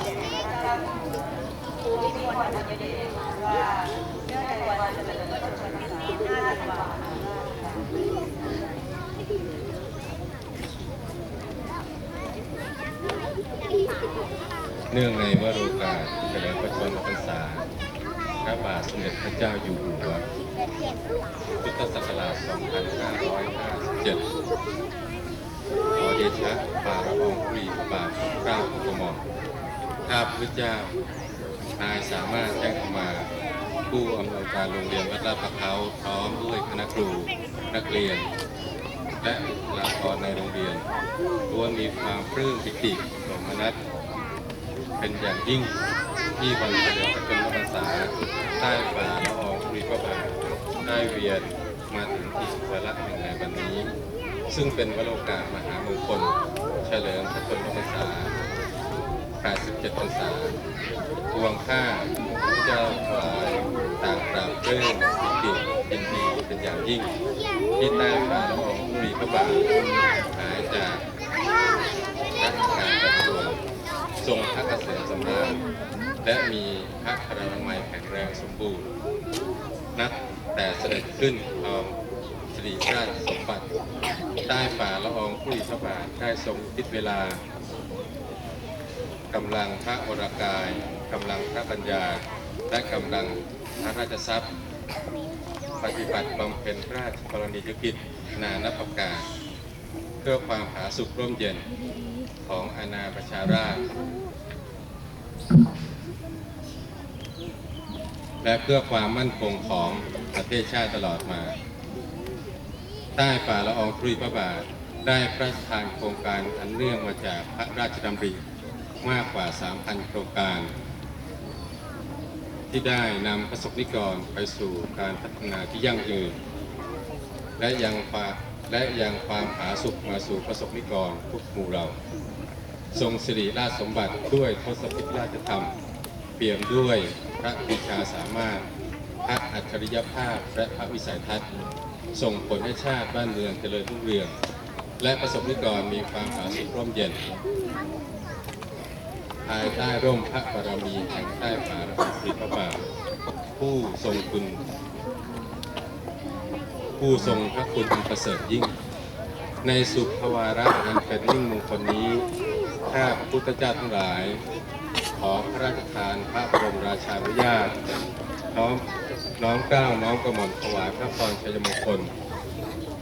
เนื่องในวันเฉลิมพระชนมพรรษา5ธันวาคมเนื่องในวโรกาสเฉลิมพระชนมพรรษาพระบาทสมเด็จพระเจ้าอยู่หัว พุทธศักราช 2557 ขอเดชะบาระองคุรีพระบาทของเกล้าของกระหม่อม ข้าพระเจ้านายสามารถแจ้งเข้ามา ผู้อำนวยการโรงเรียนวัดลาดพร้าวพร้อมด้วยคณะครูนักเรียน และบุคลากรในโรงเรียนล้วนมีความปลื้มปิติสมนัสเป็นอย่างยิ่งที่วันเฉลิมพระชนมพรรษาใต้ฝ่าละอองธุลีพระบาทได้เวียนมาถึงอีกวาระหนึ่งในวันนี้ ซึ่งเป็นวโรกาสมหามงคล เฉลิมพระชนมพรรษา 87พรรษาทวงค่าพระเจ้าฝ่ายต่างปราบเรื่มปิติยินดีเป็นอย่างยิ่ง ที่ใต้ฝ่าละอองธุลีพระบาทหายจากราชการประชวรทรงพระเกษมสำราญและมีพระพลานามัยแข็งแรงสมบูรณ์ นับแต่เสด็จขึ้นครองสิริราชสมบัติ ใต้ฝ่าละอองผู้อิพระบาทได้ทรงคิดเวลา กำลังพระวรกายกำลังพระปัญญา และกำลังพระราชทรัพย์ ปฏิบัติบำเพ็ญพระราชกรณียกิจนานับประการเพื่อความผาสุกร่มเย็นของอาณาประชาราษฎร์และเพื่อความมั่นคงของประเทศชาติตลอดมา ใต้ฝ่าละอองธุลีพระบาทได้พระราชทานโครงการอันเนื่องมาจากพระราชดำริ มากกว่า 3,000 โครงการ ที่ได้นำประสบนิกรไปสู่การพัฒนาที่ยั่งยืน และยังควาและยังความผาสุกมาสู่ประสบนิกรทุกหมู่เราทรงสิริราชสมบัติด้วยทศพิธราชธรรม เปี่ยมด้วยพระปรีชาสามารถ พระอัจฉริยภาพและพระวิสัยทัศน์ส่งผลให้ชาติบ้านเมืองเจริญรุ่งเรือง และประสบนิกรมีความผาสุกร่มเย็น ภายใต้ร่มพระบารมีแห่งใต้ฝ่าระบาทพระบาทผู้ทรงคุณ ผู้ทรงพระคุณอันประเสริฐยิ่ง ในสุภวาระอันเป็นยิ่งมงคลนี้ข้าพระพุทธเจ้าทั้งหลาย ขอพระราชทานพระบรมราชานุญาตน้อมน้อมเกล้าน้อมกระหม่อมถวายพระพรชัยมงคล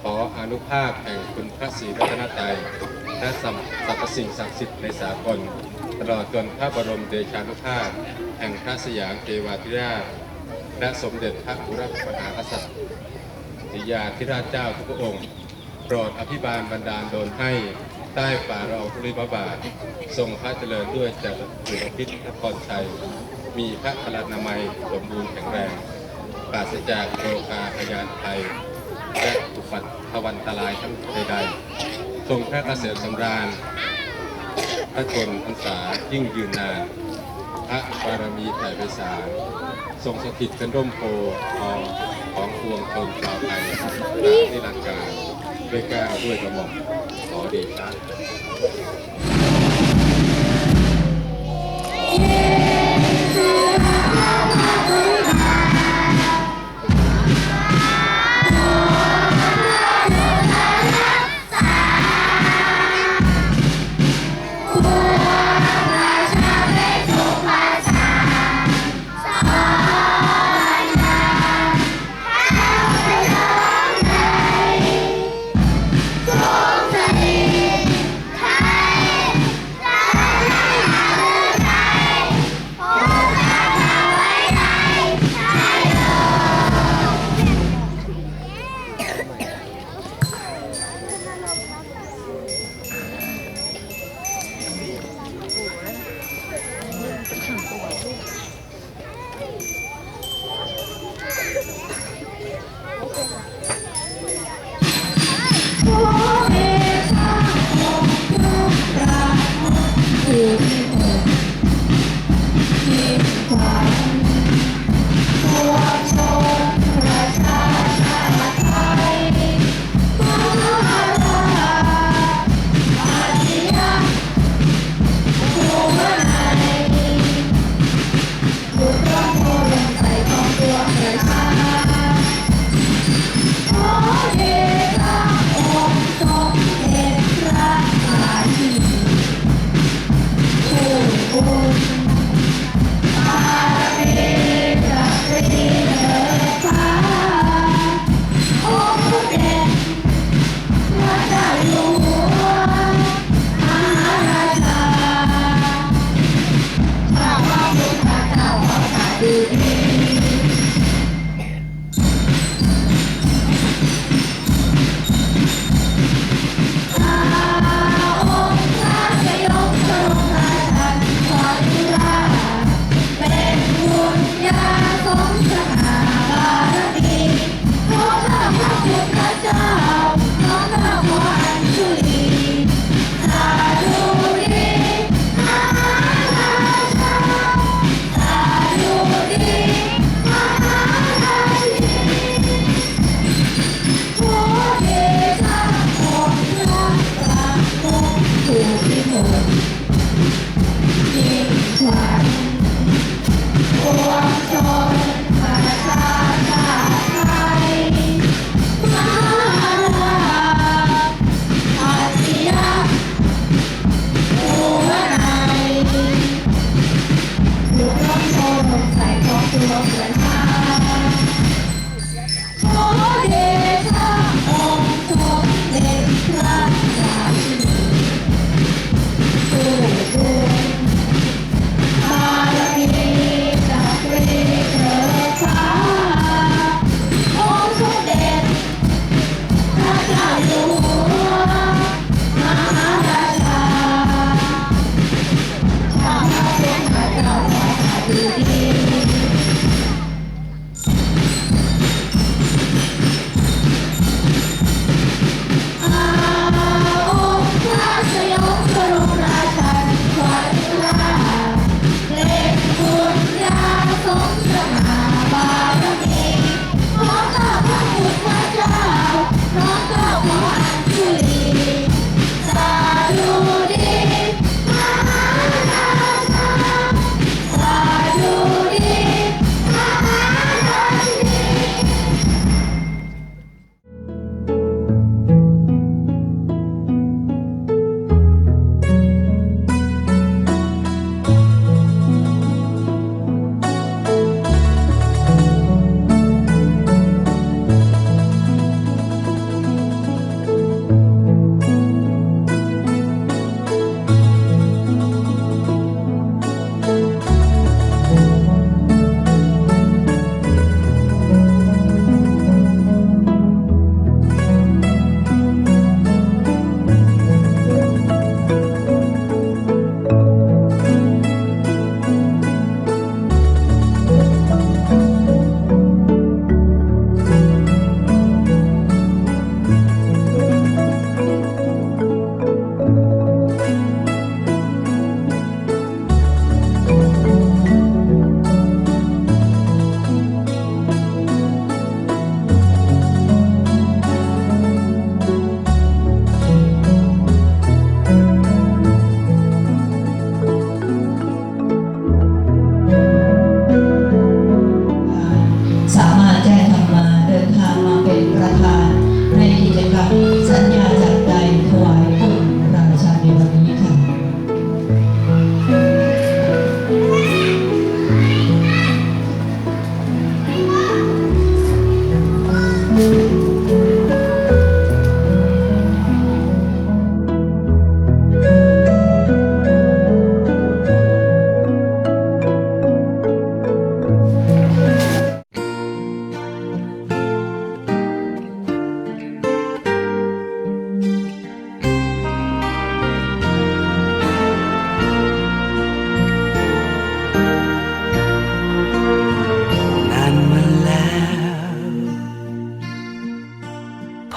ขออนุภาพแห่งคุณพระศรีรัตนตรัยและสัมสรรพสิ่งศักดิ์สิทธิ์ในสากล ตลอดจนพระบรมเดชานุภาพแห่งพระสยามเทวาธิราช และสมเด็จพระบุรพมหากษัตริย์สิยาธิราชเจ้าทุกพระองค์ โปรดอภิบาลบรรดาลโดนให้ใต้ฝ่าเราทุลิพระบาท ทรงพระเจริญด้วยจักรสุรพิษนครชัย มีพระพลานามัยสมบูรณ์แข็งแรงปราศจากโรคาพยานภัยและอุปัตถวันตรายทั้งใดๆทรงพระเกษมสำราญ พระชนพรรษายิ่งยืนนาน พระบารมีแผ่ไปสารทรงสถิตเป็นร่มโพทองของพวงชนชาวไทยตรานิรันดร์การด้วยเกล้าด้วยกระหม่อมขอเดชะ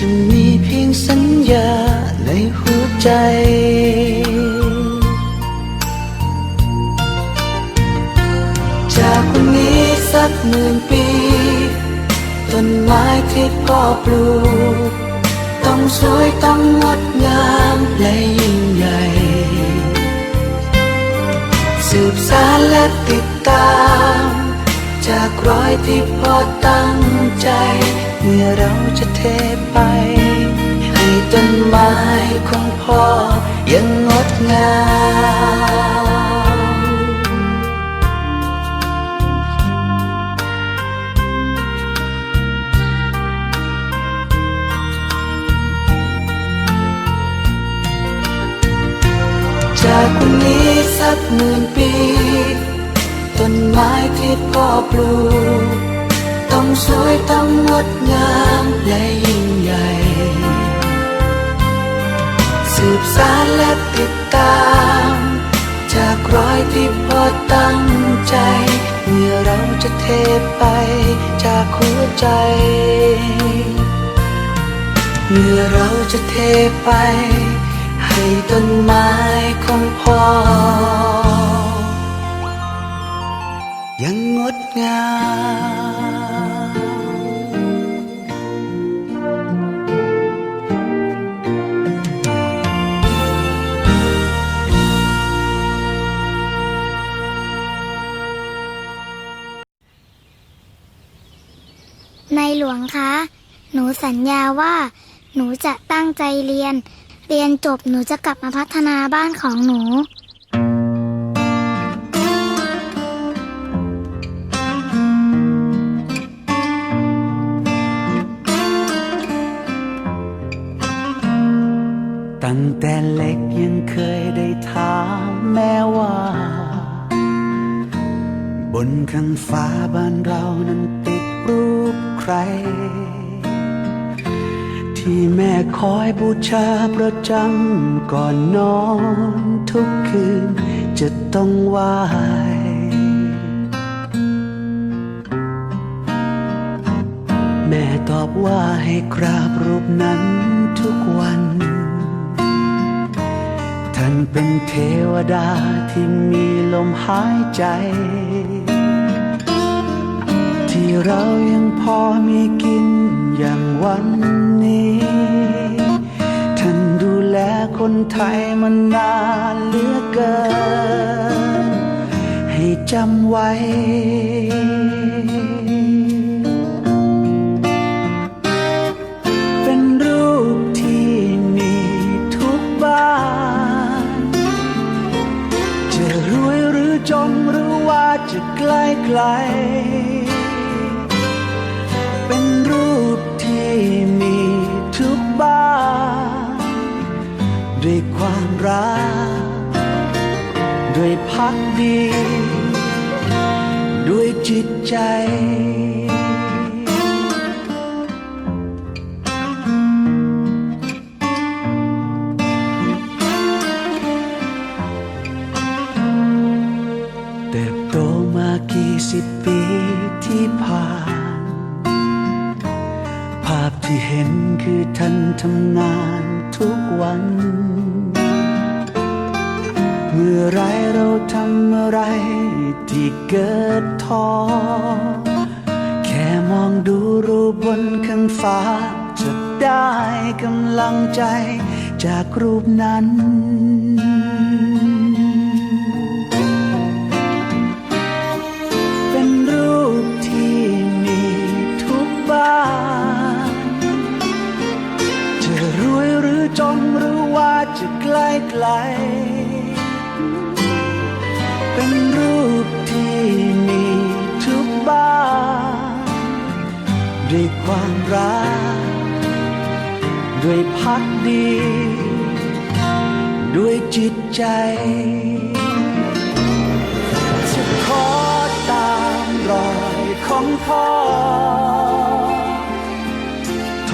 จะมีเพียงสัญญาในหัวใจ จากวันนี้สักหมื่นปี ต้นไม้ที่พ่อปลูก ต้องสวยต้องงดงามและยิ่งใหญ่สืบสารและติดตาม จากรอยที่พ่อตั้ง ใจเมื่อเราจะเทไป ให้ต้นไม้ของพ่อยังงดงามจากวันนี้สักหมื่นปี ต้นไม้ที่พ่อปลูก ต้องสวยต้องงดงามและยิ่งใหญ่ สืบสารและติดตาม จากรอยที่พ่อตั้งใจ เมื่อเราจะเทไปจากหัวใจ เมื่อเราจะเทไป ให้ต้นไม้ของพ่อ ยังงดงาม สัญญาว่า หนูจะตั้งใจเรียน เรียนจบหนูจะกลับมาพัฒนาบ้านของหนู ตั้งแต่เล็กยังเคยได้ถามแม่ว่า บนข้างฟ้าบ้านเรานั้นติดรูปใคร ที่แม่คอยบูชาประจำก่อนนอนทุกคืนจะต้องไหวแม่ตอบว่าให้กราบรูปนั้นทุกวัน ท่านเป็นเทวดาที่มีลมหายใจ ที่เรายังพอมีกินอย่างวัน คนไทยมานานเหลือเกิน ให้จำไว้ เป็นรูปที่มีทุกบ้าน จะรวยหรือจนหรือว่าจะไกลไกล ด้วยความรัก ด้วยพักดี ด้วยจิตใจเติบโตมากี่สิบปีที่ผ่าน ภาพที่เห็นคือท่านทำงาน ทุกวัน เมื่อไรเราทำอะไรที่เกิดท้อ แค่มองดูรูปบนข้างฟ้า จะได้กำลังใจจากรูปนั้นเป็น ไกล เป็นรูปที่มีทุกบ้านด้วยความรัก ด้วยพักดี ด้วยจิตใจ จะขอตามรอยของพ่อ